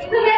Tudo?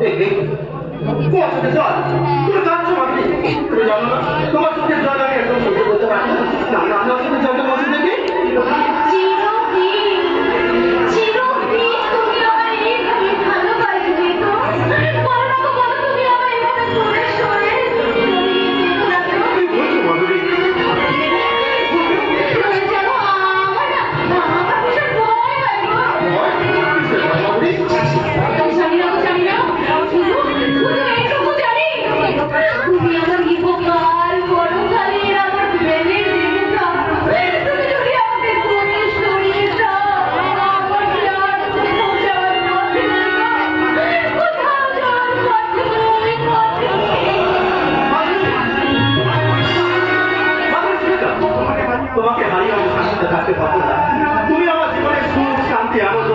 对于做出的教育 শান্তিতে আমার জীবনে সুখ শান্তি আনন্দ